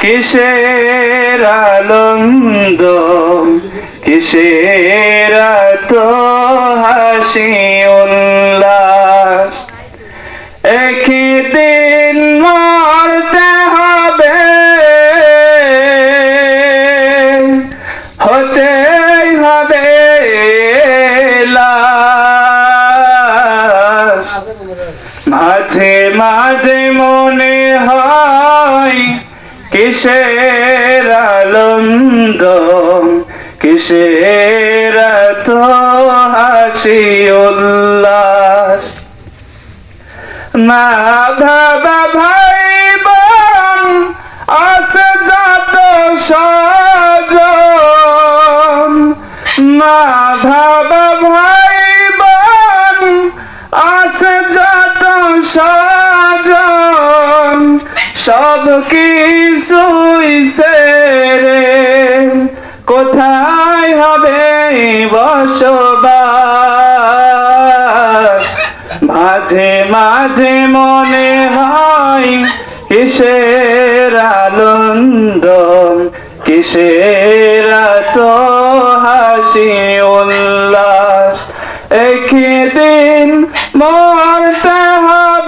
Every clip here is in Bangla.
কিসের আনন্দ? কিসের তো হাসি উল্লাস? একদিন মরতে হবে। হতে হবে মাঝে মাঝে মনে হয় কিসের আনন্দ? কিসের তো হাসি উল্লাস? মা বাবা ভাই বোন আছে যত সজন। মা বাবা ভাই বোন আছে যত সজন। সব কিছুই রে কোথায় হবে বসবাস? মাঝে মাঝে মনে হয় কিসের আনন্দ কিসের তো হাসি উল্লাস? একদিন মরতে হবে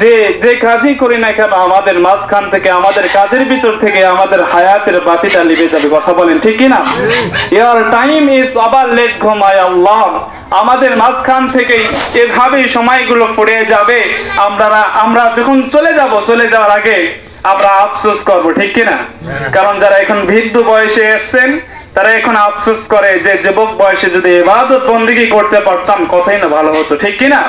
যে যে কাজই করি না কেন, আমাদের মাঝখান থেকে, আমাদের কাজের ভিতর থেকে আমাদের হায়াতের বাতিটা লিবে যাবে। কথা বলেন, ঠিক কি না ইয়ার টাইম ইজ আবার লেট ঘুমায় আল্লাহ আমাদের মাঝখান থেকে এভাবেই সময়গুলো ফুরিয়ে যাবে। আমরা আমরা যখন চলে যাব, চলে যাওয়ার আগে আমরা আফসোস করব, ঠিক কি না কারণ যারা এখন বৃদ্ধ বয়সে এসছেন, তারা এখন আফসোস করে যে, যুবক বয়সে যদি এবাদত বন্দিগি করতে পারতাম, কথাই না ভালো হতো, ঠিক কি না